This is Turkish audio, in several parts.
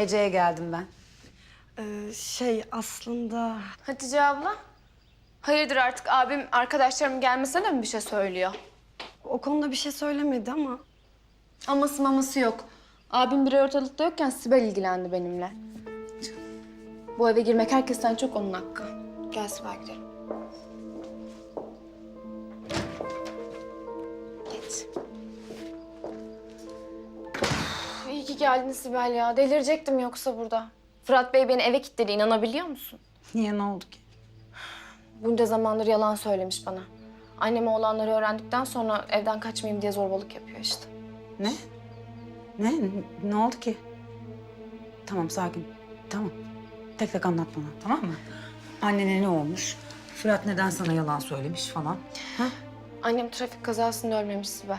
Ece'ye geldim ben. Ee, şey aslında Hatice abla. Hayırdır artık abim arkadaşlarım gelmesine de mi bir şey söylüyor? o konuda bir şey söylemedi ama Aması maması yok. Abim bir ortalıkta yokken Sibel ilgilendi benimle. Bu eve girmek herkesten çok onun hakkı. Gel Sibel gidelim. Geldin Sibel ya. Delirecektim yoksa burada. Fırat Bey beni eve kilitledi inanabiliyor musun? Niye ne oldu ki? Bunca zamandır yalan söylemiş bana. Anneme olanları öğrendikten sonra evden kaçmayayım diye zorbalık yapıyor işte. Ne? Ne? Ne oldu ki? Tamam sakin. Tamam. Tek tek anlat bana tamam mı? Annene ne olmuş? Fırat neden sana yalan söylemiş falan. Ha? Annem trafik kazasında ölmemiş Sibel.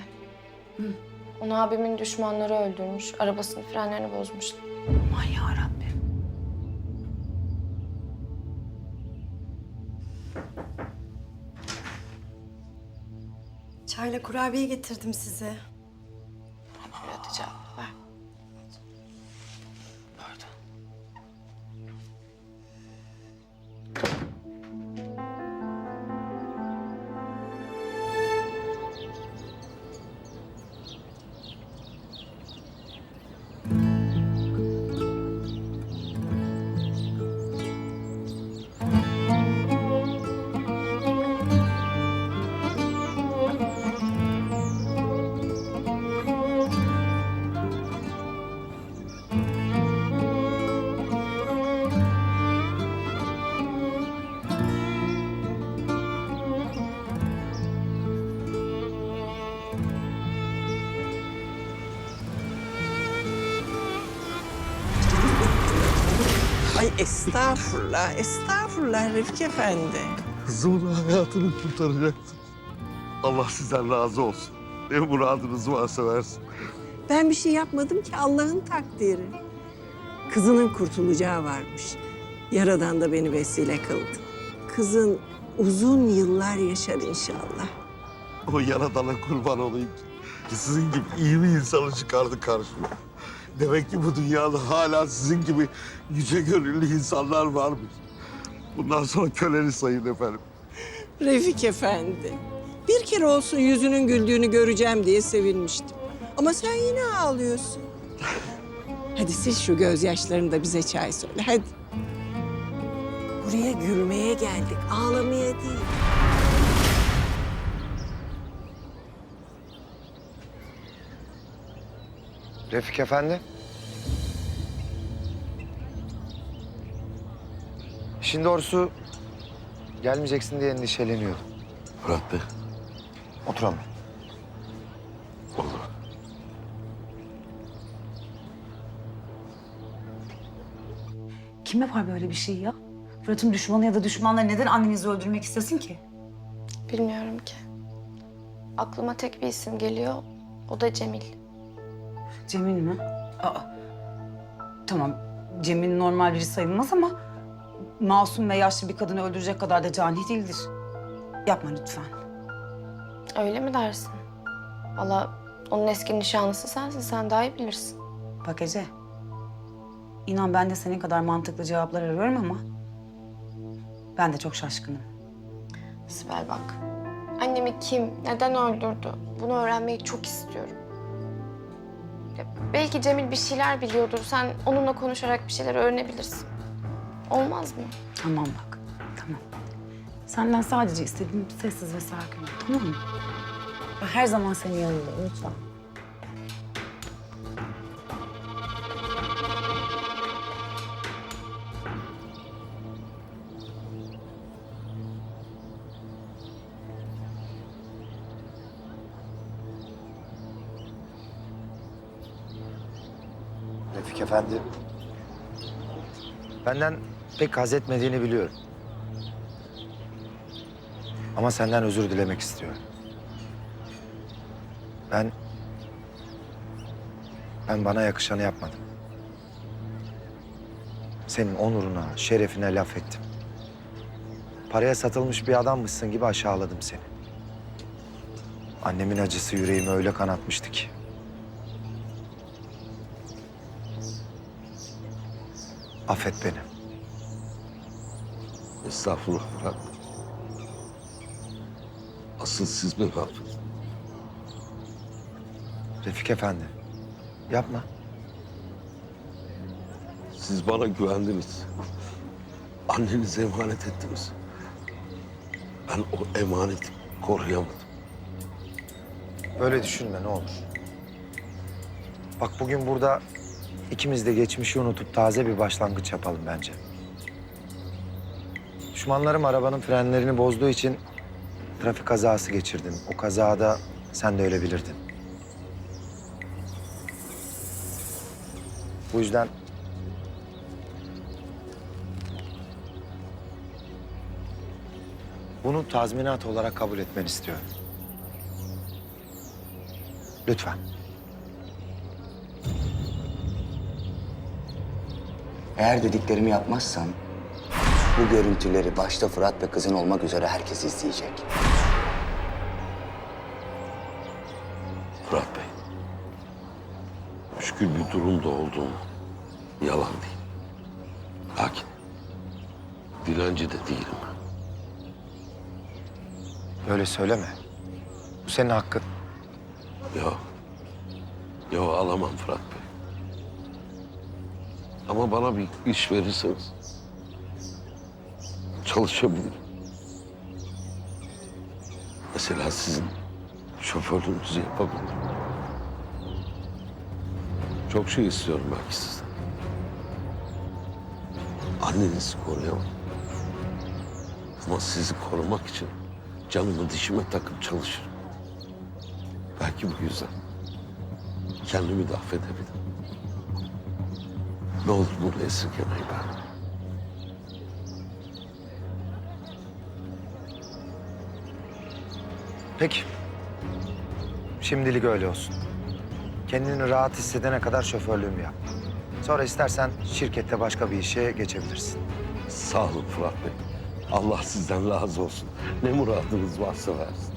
Onu abimin düşmanları öldürmüş. Arabasının frenlerini bozmuşlar. Aman yarabbim. çayla kurabiye getirdim size. Ay estağfurullah, estağfurullah Refik Efendi. Kızımın hayatını kurtaracaksın. Allah sizden razı olsun. Ne muradınız varsa versin. Ben bir şey yapmadım ki Allah'ın takdiri. Kızının kurtulacağı varmış. Yaradan da beni vesile kıldı. Kızın uzun yıllar yaşar inşallah. O yaradana kurban olayım sizin gibi iyi bir insanı çıkardı karşıma. Demek ki bu dünyada hala sizin gibi yüce gönüllü insanlar varmış. Bundan sonra köleni sayın efendim. Refik Efendi. Bir kere olsun yüzünün güldüğünü göreceğim diye sevinmiştim. Ama sen yine ağlıyorsun. Hadi sil şu gözyaşlarını da bize çay söyle hadi. Buraya gülmeye geldik, ağlamaya değil. Refik Efendi. İşin doğrusu gelmeyeceksin diye endişeleniyordum. Fırat Bey. Oturalım. Olur. Kim yapar böyle bir şey ya? Fırat'ın düşmanı ya da düşmanları neden annenizi öldürmek istesin ki? Bilmiyorum ki. Aklıma tek bir isim geliyor. O da Cemil. Cemil mi? Aa. Tamam, Cemil normal biri sayılmaz ama... ...masum ve yaşlı bir kadını öldürecek kadar da cani değildir. Yapma lütfen. Öyle mi dersin? Valla onun eski nişanlısı sensin. Sen daha iyi bilirsin. Bak Ece, inan ben de senin kadar mantıklı cevaplar arıyorum ama... ...ben de çok şaşkınım. Sibel bak. Annemi kim, neden öldürdü? Bunu öğrenmeyi çok istiyorum. Belki Cemil bir şeyler biliyordur. Sen onunla konuşarak bir şeyler öğrenebilirsin. Olmaz mı? Tamam bak, tamam. Senden sadece istediğim sessiz ve sakin tamam mı? Ben her zaman senin yanındayım, lütfen. Refik Efendi. Benden pek haz etmediğini biliyorum. Ama senden özür dilemek istiyorum. Ben... Ben bana yakışanı yapmadım. Senin onuruna, şerefine laf ettim. Paraya satılmış bir adammışsın gibi aşağıladım seni. Annemin acısı yüreğimi öyle kanatmıştı ki. Affet beni. Estağfurullah Fırat. Asıl siz beni affedin. Refik Efendi. Yapma. Siz bana güvendiniz. Annenize emanet ettiniz. Ben o emaneti koruyamadım. Öyle düşünme ne olur. Bak bugün burada ikimiz de geçmişi unutup taze bir başlangıç yapalım bence. Düşmanlarım arabanın frenlerini bozduğu için trafik kazası geçirdin. O kazada sen de ölebilirdin. Bu yüzden bunu tazminat olarak kabul etmeni istiyorum. Lütfen. Eğer dediklerimi yapmazsan bu görüntüleri başta Fırat ve kızın olmak üzere herkes izleyecek. Fırat Bey. Müşkül bir durumda olduğum yalan değil. Lakin dilenci de değilim. Öyle söyleme. Bu senin hakkın. Yok. Yok alamam Fırat Bey. Ama bana bir iş verirseniz çalışabilirim. Mesela sizin şoförlüğünüzü yapabilirim. Çok şey istiyorum belki sizden. Annenizi koruyamam. Ama sizi korumak için canımı dişime takıp çalışırım. Belki bu yüzden kendimi de affedebilirim. Ne olur bunu esirgemeyin ben. Peki. Şimdilik öyle olsun. Kendini rahat hissedene kadar şoförlüğümü yap. Sonra istersen şirkette başka bir işe geçebilirsin. Sağ olun Fırat Bey. Allah sizden razı olsun. Ne muradınız varsa versin.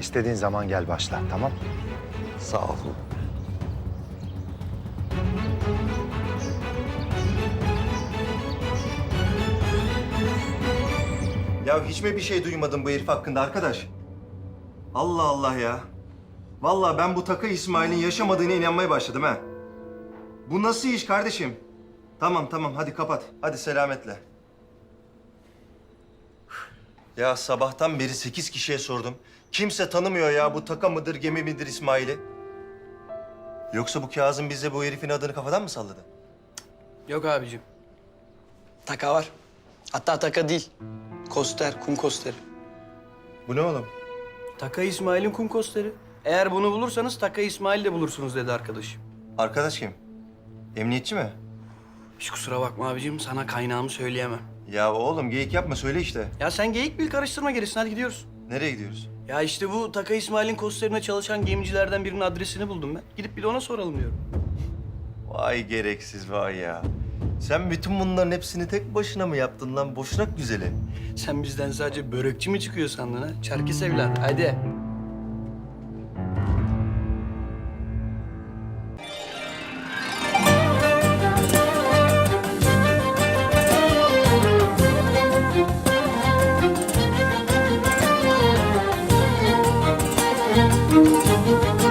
İstediğin zaman gel başla, tamam? Sağ olun. Ya hiç mi bir şey duymadın bu herif hakkında arkadaş? Allah Allah ya. Vallahi ben bu Taka İsmail'in yaşamadığına inanmaya başladım ha. Bu nasıl iş kardeşim? Tamam tamam hadi kapat. Hadi selametle. Ya sabahtan beri sekiz kişiye sordum. Kimse tanımıyor ya bu Taka mıdır gemi midir İsmail'i? Yoksa bu Kazım bize bu herifin adını kafadan mı salladı? Yok abicim. Taka var. Hatta taka değil. Koster, kum kosteri. Bu ne oğlum? Taka İsmail'in kum kosteri. Eğer bunu bulursanız Taka İsmail de bulursunuz dedi arkadaşım. Arkadaş kim? Emniyetçi mi? Hiç kusura bakma abicim sana kaynağımı söyleyemem. Ya oğlum geyik yapma söyle işte. Ya sen geyik bil karıştırma gerisini hadi gidiyoruz. Nereye gidiyoruz? Ya işte bu Taka İsmail'in kosterine çalışan gemicilerden birinin adresini buldum ben. Gidip bir de ona soralım diyorum. Vay gereksiz vay ya. Sen bütün bunların hepsini tek başına mı yaptın lan boşnak güzeli? Sen bizden sadece börekçi mi çıkıyor sandın ha? Çerkes evladı hadi.